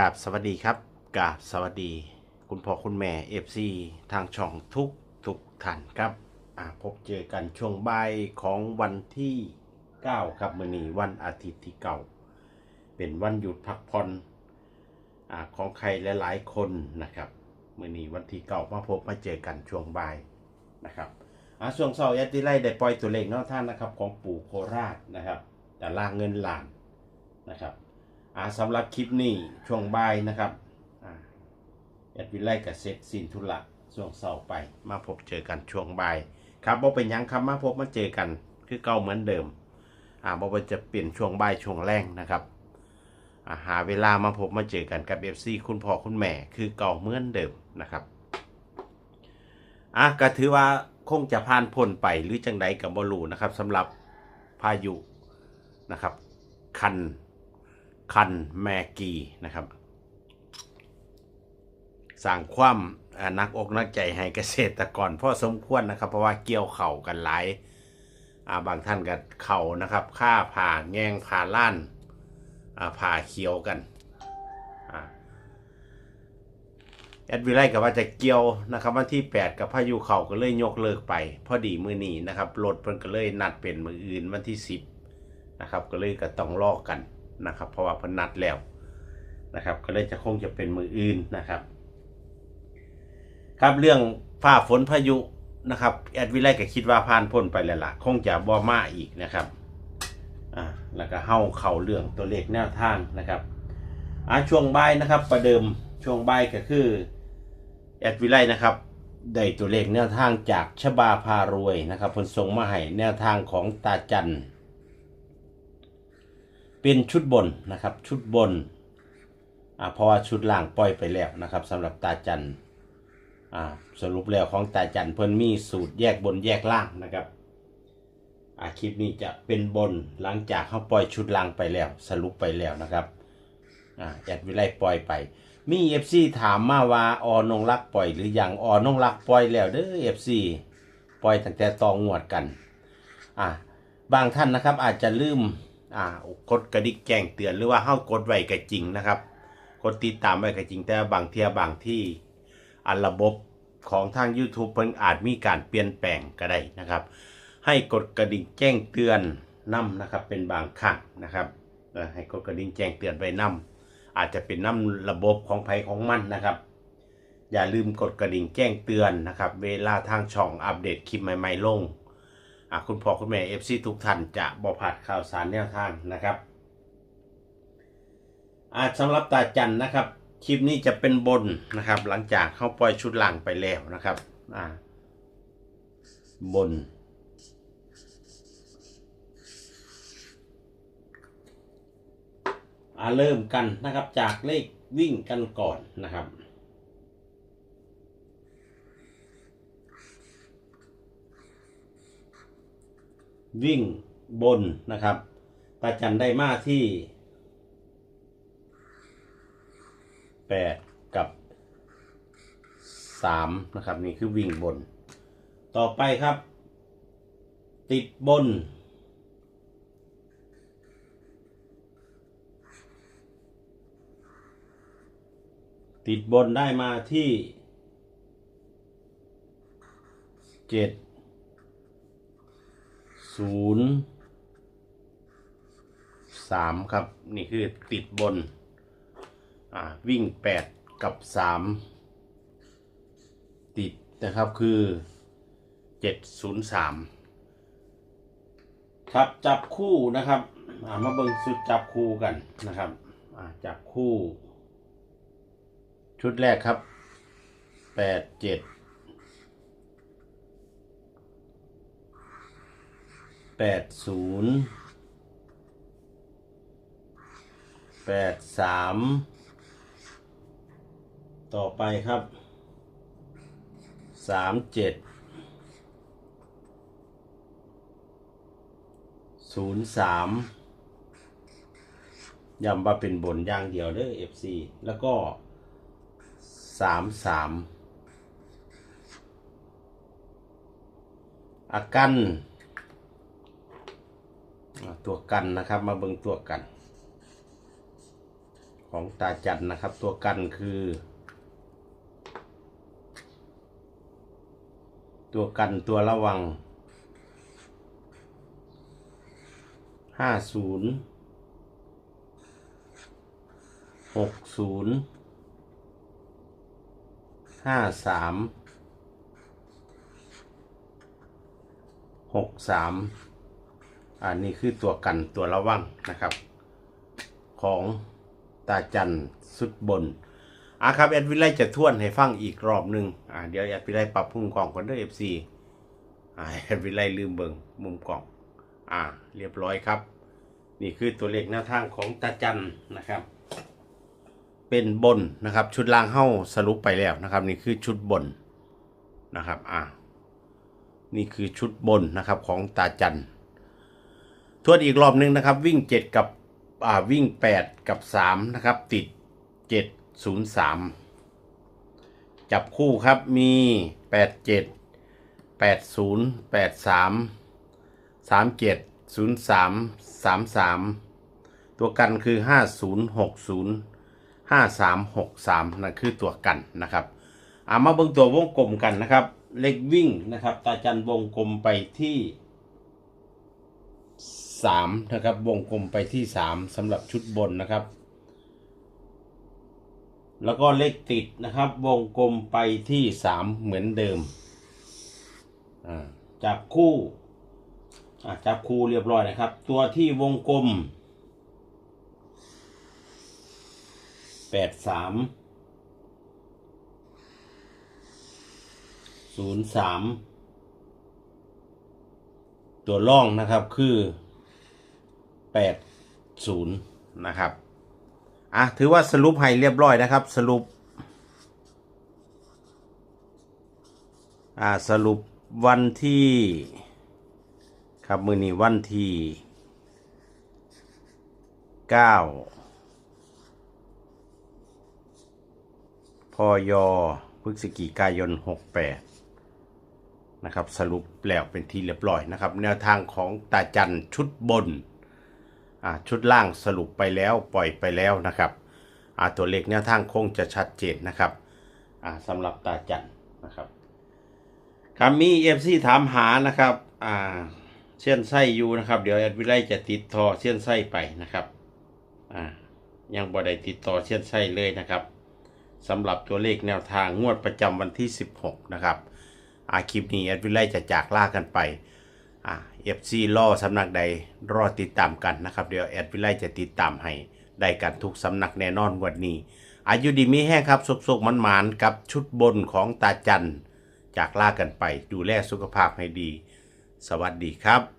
กราบสวัสดีครับกราบสวัสดี คุณพ่อคุณแม่เอฟซีทางช่องทุกทุกท่านครับอ่าพบเจอกันช่วงบ่ายของวันที่ 9 ครับมื้อนี้วันอาทิตย์ที่เก่า เป็นวันหยุดพักผ่อนอาของใครหลายๆคนนะครับมื้อนี้วันที่เก่ามาพบมาเจอกันช่วงบ่ายนะครับอ่าช่วงเสาร์ยัติไล่ได้ปล่อยตัวเลขเนอกท่านนะครับของปู่โคราชนะครับแต่ล่างเงินล้านนะครับ อ่าสำหรับคลิปนี้ช่วงบ่ายนะครับอ่าแอดวิไลกับเซ็ตสินธุระช่วงเสาร์ไปมาพบเจอกันช่วงบ่ายครับบ่เป็นยังครับมาพบมาเจอกันคือเก่าเหมือนเดิมอ่าบ่ว่าจะเปลี่ยนช่วงบ่ายช่วงแรงนะครับอ่าหาเวลามาพบมาเจอกันกับ FC คุณพ่อคุณแม่คือเก่าเหมือนเดิมนะครับอะก็ถือว่าคงจะผ่านพ้นไปหรือจังใดกับบรูนะครับสำหรับพายุนะครับ คัน คันแมกีนะครับสร้างความอ่านักอกนักใจให้เกษตรกรพอสมควรนะครับ เพราะว่าเกี่ยวเข่ากันหลายาบางท่านก็เข่านะครับค่าผ่าแงงผ่าล้านาผ่าเขียวกันอแอดวิไลกับว่าจะเกี่ยวนะครับวันที่ 8 กับพายุเข่าก็เลยยกเลิกไป พอดีมือนี้นะครับรถเพิ่นก็เลยนัดเป็นมืออื่นวันที่ 10นะครับก็เลยก็ต้องลอกกัน นะครับเพราะว่าเพนนัดแล้วนะครับ ก็เลยจะคงจะเป็นมืออื่นนะครับ ครับเรื่องฟ้าฝนพายุนะครับแอดวิไลก็คิดว่าผ่านพ้นไปแล้วล่ะคงจะบ่มาอีกนะครับอ่าแล้วก็เฮาเข้าเรื่องตัวเลขแนวทางนะครับอ่าช่วงบ่ายนะครับ ประเดิมช่วงบ่ายก็คือแอดวิไลนะครับได้ตัวเลขแนวทางจากชบาพารวยนะครับผลส่งมาให้แนวทางของตาจัน เป็นชุดบนนะครับ ชุดบนอ่าเพราะว่าชุดล่างปล่อยไปแล้วนะครับสำหรับตาจันอ่าสรุปแล้วของตาจันเพิ่นมีสูตรแยกบนแยกล่างนะครับอ่าคลิปนี้จะเป็นบนหลังจากเขาปล่อยชุดล่างไปแล้ว สรุปไปแล้วนะครับอ่าแอดวิไลปล่อยไป มีเอฟซีถามมาว่าออนงรักปล่อยหรือยังออนงรักปล่อยแล้วเด้อเอฟซีปล่อยตั้งแต่ตองงวดกันอ่าบางท่านนะครับอาจจะลืม อ่ากดกระดิกแจ้งเตือนหรือว่าเฮากดไว้ก็จริงนะครับกดติดตามไว้ก็จริงแต่บางเทียบางที่อันระบบของทาง YouTube เพิ่นอาจมีการเปลี่ยนแปลงก็ได้นะครับ ให้กดกระดิ่งแจ้งเตือนนํนะครับ เป็นบางครั้งนะครับให้กดกระดิ่งแจ้งเตือนไว้นํอาจจะเป็นนํระบบของไผของมันนะครับ อย่าลืมกดกระดิ่งแจ้งเตือนนะครับ เวลาทางช่องอัปเดตคลิปใหม่ ๆ ลง คุณพ่อคุณแม่เอฟซีทุกท่านจะบอผัดข่าวสารแนวทางนะครับอะสำหรับตาจันนะครับ คลิปนี้จะเป็นบนนะครับ หลังจากเข้าปล่อยชุดหลังไปแล้วนะครับอ่าบน อ่าเริ่มกันนะครับจากเลขวิ่งกันก่อนนะครับ วิ่งบนนะครับตาจันได้มาที่8กับ3นะครับ นี่คือวิ่งบน ต่อไปครับ ติดบน ติดบนได้มาที่7 ศูนย์สามครับ นี่คือติดบน อ่า วิ่งแปดกับสามติดนะครับคือเจ็ดศูนย์สามครับจับคู่นะครับอ่ามาเบิ่งสุดจับคู่กันนะครับอ่าจับคู่ ชุดแรกครับแปดเจ็ด แปดศูนย์แปดสามต่อไปครับสามเจ็ดศูนย์สามย้ำว่าเป็นบนอย่างเดียวเด้อ FC แล้วก็สามสามอากัน อ่าตัวกันนะครับ มาเบิ่งตัวกันขของตาจันนะครับ ตัวกันคือ ตัวกันตัวระวังห้าศูนย์หกศูนย์ห้าสามหกสาม อันนี้คือตัวกันตัวระวังนะครับ ของตาจันสุดบนอะครับแอดวิไลจะทวนให้ฟังอีกรอบหนึ่งอ่าเดี๋ยวแอดวิไลปรับพุ่งกล่องก่อนเด้อเอฟซีอ่าแอดวิไลลืมเบิงมุมกล่อง อ่า เรียบร้อยครับ นี่คือตัวเลขแนวทางของตาจันนะครับ เป็นบนนะครับ ชุดล่างเข้าสรุปไปแล้วนะครับ นี่คือชุดบนนะครับ อ่านี่คือชุดบนนะครับของตาจัน ทวนอีกรอบหนึงนะครับ วิ่ง 7 กับอ่าวิ่ง 8 กับ 3 นะครับ ติด 703 จับคู่ครับมี 87 80 83 37 03 33 ตัวกันคือ 5060 5363นั่นคือตัวกันนะครับอามาเบิ่งตัววงกลมกันนะครับ เลขวิ่งนะครับ ตาจันวงกลมไปที่ 3 นะครับ วงกลมไปที่ 3สำหรับชุดบนนะครับ แล้วก็เลขติดนะครับ วงกลมไปที่ 3 เหมือนเดิมอ่าจับคู่อ่าจับคู่เรียบร้อยนะครับ ตัวที่วงกลมแปดสามศูนย์สามตัวล่องนะครับคือ แปดศูนย์นะครับ อะ ถือว่าสรุปให้เรียบร้อยนะครับ สรุป อ่า สรุปวันที่ ครับมือนี้วันที่เก้าพยพฤศจิกายน 68นะครับสรุปแล้วเป็นที่เรียบร้อยนะครับ แนวทางของตาจันชุดบน ชุดล่างสรุปไปแล้วปล่อยไปแล้วนะครับตัวเลขแนวทางคงจะชัดเจนนะครับสำหรับตาจันนะครับครับมีเอฟซีถามหานะครับเส้นไส้อยู่นะครับ เดี๋ยวแอดวิไลจะติดต่อเส้นไส้ไปนะครับยังบ่ได้ติดต่อเส้นไส้เลยนะครับสำหรับตัวเลขแนวทางงวดประจำวันที่ 16 นะครับอาคลิปนี้แอดวิไลจะจากลากันไป อ่าเอฟซีรอสำนักใดรอติดตามกันนะครับ เดี๋ยวแอดวิไลจะติดตามให้ได้กันทุกสำนักแน่นอนวันนี้ อายุดีมีแห้งครับสุกๆมันหมานกับชุดบนของตาจันจากล่ากันไปดูแลสุขภาพให้ดี สวัสดีครับ